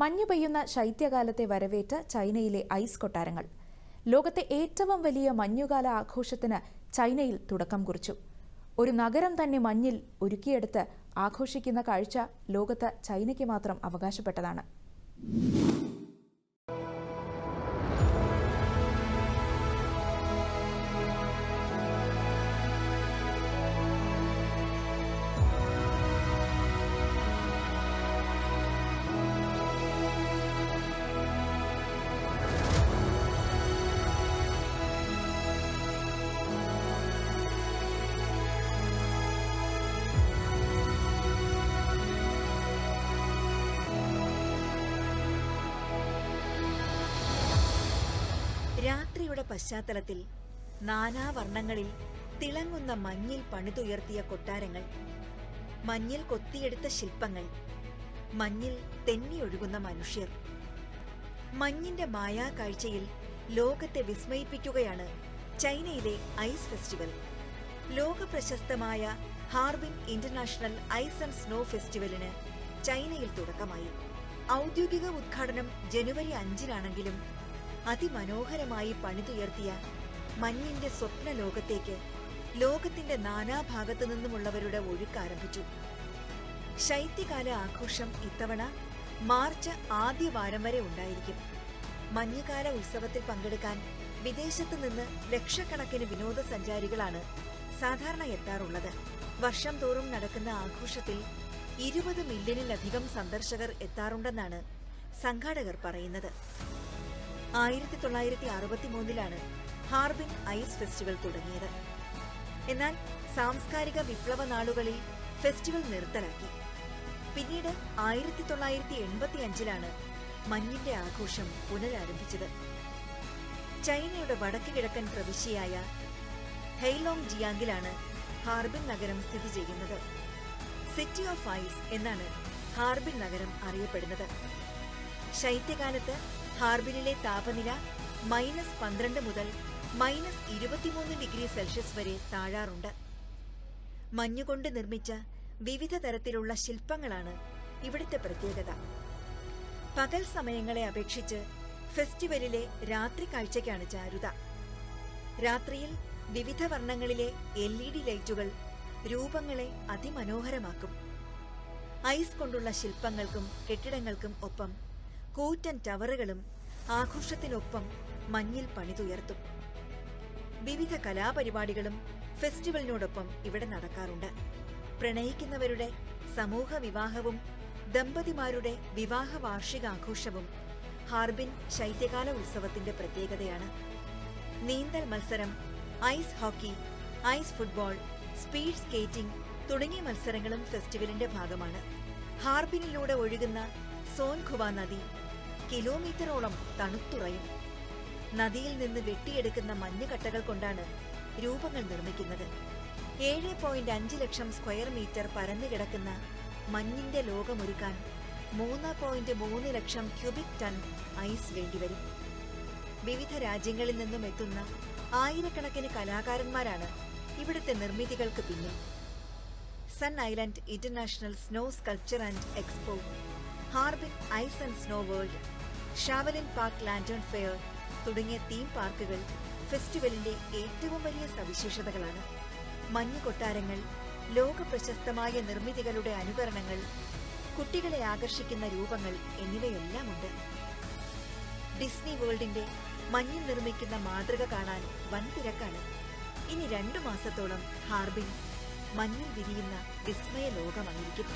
മഞ്ഞു പെയ്യുന്ന ശൈത്യകാലത്തെ വരവേറ്റ ചൈനയിലെ ഐസ് കൊട്ടാരങ്ങൾ. ലോകത്തെ ഏറ്റവും വലിയ മഞ്ഞുകാല ആഘോഷത്തിന് ചൈനയിൽ തുടക്കം കുറിച്ചു. ഒരു നഗരം തന്നെ മഞ്ഞിൽ ഒരുക്കിയെടുത്ത് ആഘോഷിക്കുന്ന കാഴ്ച ലോകത്ത് ചൈനയ്ക്ക് മാത്രം അവകാശപ്പെട്ടതാണ്. രാത്രിയുടെ പശ്ചാത്തലത്തിൽ നാനാവർണങ്ങളിൽ തിളങ്ങുന്ന മഞ്ഞിൽ പണിതുയർത്തിയ കൊട്ടാരങ്ങൾ മഞ്ഞിൽ കൊത്തിയെടുത്ത ശില്പങ്ങൾ മഞ്ഞിൽ തെന്നിയൊഴുകുന്ന മനുഷ്യർ. മഞ്ഞിന്റെ മായാ കാഴ്ചയിൽ ലോകത്തെ വിസ്മയിപ്പിക്കുകയാണ് ചൈനയിലെ ഐസ് ഫെസ്റ്റിവൽ. ലോക പ്രശസ്തമായ Harbin international ice and snow ഫെസ്റ്റിവലിന് ചൈനയിൽ തുടക്കമായി. ഔദ്യോഗിക ഉദ്ഘാടനം ജനുവരി അഞ്ചിനാണെങ്കിലും അതിമനോഹരമായി പണിതുയർത്തിയ മഞ്ഞിന്റെ സ്വപ്ന ലോകത്തേക്ക് ലോകത്തിന്റെ നാനാഭാഗത്തു നിന്നുമുള്ളവരുടെ ഒഴുക്ക് ആരംഭിച്ചു ശൈത്യകാല ആഘോഷം ഇത്തവണ മാർച്ച് ആദ്യ വാരം വരെ ഉണ്ടായിരിക്കും. മഞ്ഞുകാല ഉത്സവത്തിൽ പങ്കെടുക്കാൻ വിദേശത്തു നിന്ന് ലക്ഷക്കണക്കിന് വിനോദസഞ്ചാരികളാണ് സാധാരണ എത്താറുള്ളത്. വർഷം തോറും നടക്കുന്ന ആഘോഷത്തിൽ ഇരുപത് മില്യണിലധികം സന്ദർശകർ എത്താറുണ്ടെന്നാണ് സംഘാടകർ പറയുന്നത്. ആയിരത്തി തൊള്ളായിരത്തി അറുപത്തിമൂന്നിലാണ് ഹാർബിൻ ഐസ് ഫെസ്റ്റിവൽ തുടങ്ങിയത്. എന്നാൽ സാംസ്കാരിക വിപ്ലവ നാളുകളിൽ ഫെസ്റ്റിവൽ നിർത്തലാക്കി. പിന്നീട് ആയിരത്തി തൊള്ളായിരത്തി എൺപത്തി അഞ്ചിലാണ് മഞ്ഞിന്റെ ആഘോഷം പുനരാരംഭിച്ചത്. ചൈനയുടെ വടക്ക് കിഴക്കൻ പ്രവിശ്യയായ ഹെയ്ലോങ് ജിയാങ്കിലാണ് ഹാർബിൻ നഗരം സ്ഥിതി ചെയ്യുന്നത്. സിറ്റി ഓഫ് ഐസ് എന്നാണ് ഹാർബിൻ നഗരം അറിയപ്പെടുന്നത്. ശൈത്യകാലത്ത് ഹാർബിനിലെ താപനില മൈനസ് പന്ത്രണ്ട് മുതൽ മൈനസ് ഇരുപത്തിമൂന്ന് ഡിഗ്രി സെൽഷ്യസ് വരെ താഴാറുണ്ട്. മഞ്ഞുകൊണ്ട് നിർമ്മിച്ച വിവിധ തരത്തിലുള്ള ശില്പങ്ങളാണ് ഇവിടുത്തെ പ്രത്യേകത. പകൽ സമയങ്ങളെ അപേക്ഷിച്ച് ഫെസ്റ്റിവലിലെ രാത്രി കാഴ്ചയ്ക്കാണ് ചാരുത. രാത്രിയിൽ വിവിധ വർണങ്ങളിലെ എൽ ഇ ഡി ലൈറ്റുകൾ രൂപങ്ങളെ അതിമനോഹരമാക്കും. ഐസ് കൊണ്ടുള്ള ശില്പങ്ങൾക്കും കെട്ടിടങ്ങൾക്കും ഒപ്പം കൂറ്റൻ ടവറുകളും ആഘോഷത്തിനൊപ്പം മഞ്ഞിൽ പണിതുയർത്തും. വിവിധ കലാപരിപാടികളും ഫെസ്റ്റിവലിനോടൊപ്പം ഇവിടെ നടക്കാറുണ്ട്. പ്രണയിക്കുന്നവരുടെ സമൂഹ വിവാഹവും ദമ്പതിമാരുടെ വിവാഹ വാർഷികാഘോഷവും ഹാർബിൻ ശൈത്യകാല ഉത്സവത്തിന്റെ പ്രത്യേകതയാണ്. നീന്തൽ മത്സരം ice hockey ice football speed skating തുടങ്ങിയ മത്സരങ്ങളും ഫെസ്റ്റിവലിന്റെ ഭാഗമാണ്. ഹാർബിനിലൂടെ ഒഴുകുന്ന സോൻഖുവ നദി കിലോമീറ്ററോളം തണുത്തുറയും. നദിയിൽ നിന്ന് വെട്ടിയെടുക്കുന്ന മഞ്ഞുകട്ടകൾ കൊണ്ടാണ് രൂപങ്ങൾ നിർമ്മിക്കുന്നത്. ഏഴ് പോയിന്റ് അഞ്ച് ലക്ഷം സ്ക്വയർ മീറ്റർ പരന്നു കിടക്കുന്ന മഞ്ഞിന്റെ ലോകമൊരുക്കാൻ മൂന്ന് പോയിന്റ് മൂന്ന് ലക്ഷം ക്യൂബിക് ടൺ ഐസ് വേണ്ടിവരും. വിവിധ രാജ്യങ്ങളിൽ നിന്നും എത്തുന്ന ആയിരക്കണക്കിന് കലാകാരന്മാരാണ് ഇവിടുത്തെ നിർമ്മിതികൾക്ക് പിന്നിൽ. Sun island international snow sculpture and expo Harbin ice and snow world Zhaolin park lantern fair തുടങ്ങിയ തീം പാർക്കുകൾ ഫെസ്റ്റിവലിന്റെ ഏറ്റവും വലിയ സവിശേഷതകളാണ്. മഞ്ഞു കൊട്ടാരങ്ങൾ ലോക പ്രശസ്തമായ നിർമ്മിതികളുടെ അനുകരണങ്ങൾ കുട്ടികളെ ആകർഷിക്കുന്ന രൂപങ്ങൾ എന്നിവയെല്ലാം ഉണ്ട് ഡിസ്നി വേൾഡിന്റെ മഞ്ഞിൽ നിർമ്മിക്കുന്ന മാതൃക കാണാൻ വൻ തിരക്കാണ്. ഇനി രണ്ടു മാസത്തോളം ഹാർബിൻ മഞ്ഞിൽ വിരിയുന്ന വിസ്മയ ലോകമായിരിക്കും.